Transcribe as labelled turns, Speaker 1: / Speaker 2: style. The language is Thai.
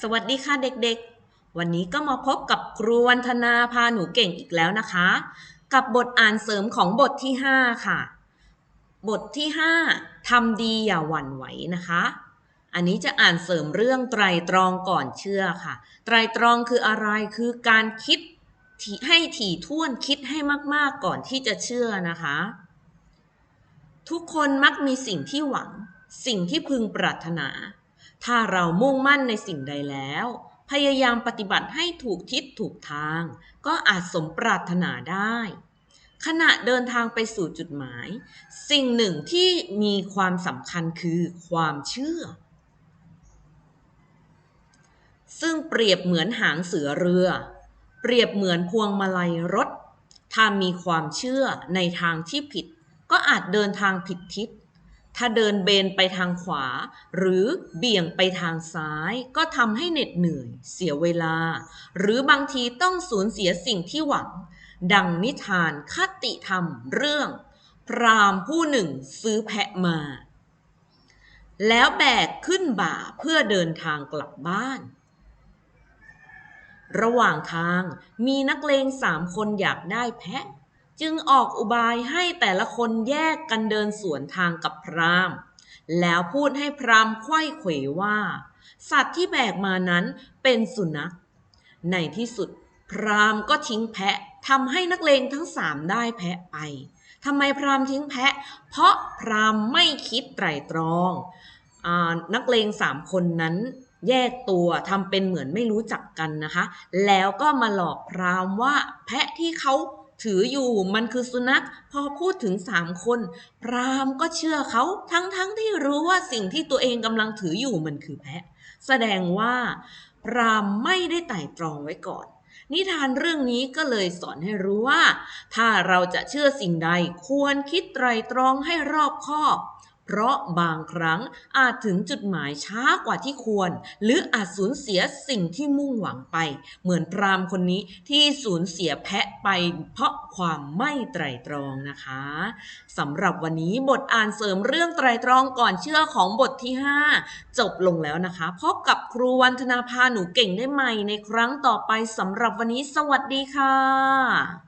Speaker 1: สวัสดีค่ะเด็กๆ วันนี้ก็มาพบกับครูวันธนาพาหนูเก่งอีกแล้วนะคะ กับบทอ่านเสริมของบทที่ 5 ค่ะ บทที่ 5ทำดีอย่าหวั่นไหวนะคะ อันนี้จะอ่านเสริมเรื่องไตรตรองก่อนเชื่อค่ะ ไตรตรองคืออะไรคือการคิดให้ถี่ถ้วนคิดให้มากๆก่อนที่จะเชื่อนะคะ ทุกคนมักมีสิ่งที่หวัง สิ่งที่พึงปรารถนา ถ้าเรามุ่งมั่นในสิ่งใดแล้ว พยายามปฏิบัติให้ถูกทิศถูกทาง ก็อาจสมปรารถนาได้ ขณะเดินทางไปสู่จุดหมาย สิ่งหนึ่งที่มีความสำคัญคือความเชื่อ ซึ่งเปรียบเหมือนหางเสือเรือ เปรียบเหมือนพวงมาลัยรถ ถ้ามีความเชื่อในทางที่ผิด ก็อาจเดินทางผิดทิศ ถ้าเดินเบนไปทางขวา หรือเบี่ยงไปทางซ้าย ก็ทำให้เหน็ดเหนื่อย เสียเวลา หรือบางทีต้องสูญเสียสิ่งที่หวัง ดังนิทานคติธรรมเรื่อง พรามผู้หนึ่งซื้อแพะมา แล้วแบกขึ้นบ่าเพื่อเดินทางกลับบ้าน ระหว่างทางมีนักเลงสามคนอยากได้แพะ จึงออกอุบายให้แต่ละคนแยกกันเดินสวนทางกับพราหมณ์ แล้วพูดให้พราหมณ์ไขว้เขวว่า สัตว์ที่แบกมานั้นเป็นสุนัข ในที่สุดพราหมณ์ก็ทิ้งแพะทำให้นักเลงทั้งสามได้แพะไปทำไมพราหมณ์ทิ้งแพะ เพราะพราหมณ์ไม่คิดไตรตรองอนักเลงสามคนนั้นแยกตัวทำเป็นเหมือนไม่รู้จักกันนะคะ แล้วก็มาหลอกพราหมณ์ว่าแพะที่เขา ถืออยู่มันคือสุนัข พอพูดถึงสามคน พรามก็เชื่อเขาทั้งๆทที่รู้ว่าสิ่งที่ตัวเองกำลังถืออยู่มันคือแพะ แสดงว่า พรามไม่ได้ไต่ตรองไว้ก่อน นิทานเรื่องนี้ก็เลยสอนให้รู้ว่า ถ้าเราจะเชื่อสิ่งใด ควรคิดไตรตรองให้รอบคอบ เพราะบางครั้งอาจถึงจุดหมายช้ากว่าที่ควร หรืออาจสูญเสียสิ่งที่มุ่งหวังไป เหมือนพรามคนนี้ที่สูญเสียแพะไปเพราะความไม่ไตรตรองนะคะสำหรับวันนี้บทอ่านเสริมเรื่องไตรตรองก่อนเชื่อของบทที่ 5 จบลงแล้วนะคะพบกับครูวันธนาพาหนูเก่งได้ใหม่ในครั้งต่อไปสำหรับวันนี้สวัสดีค่ะ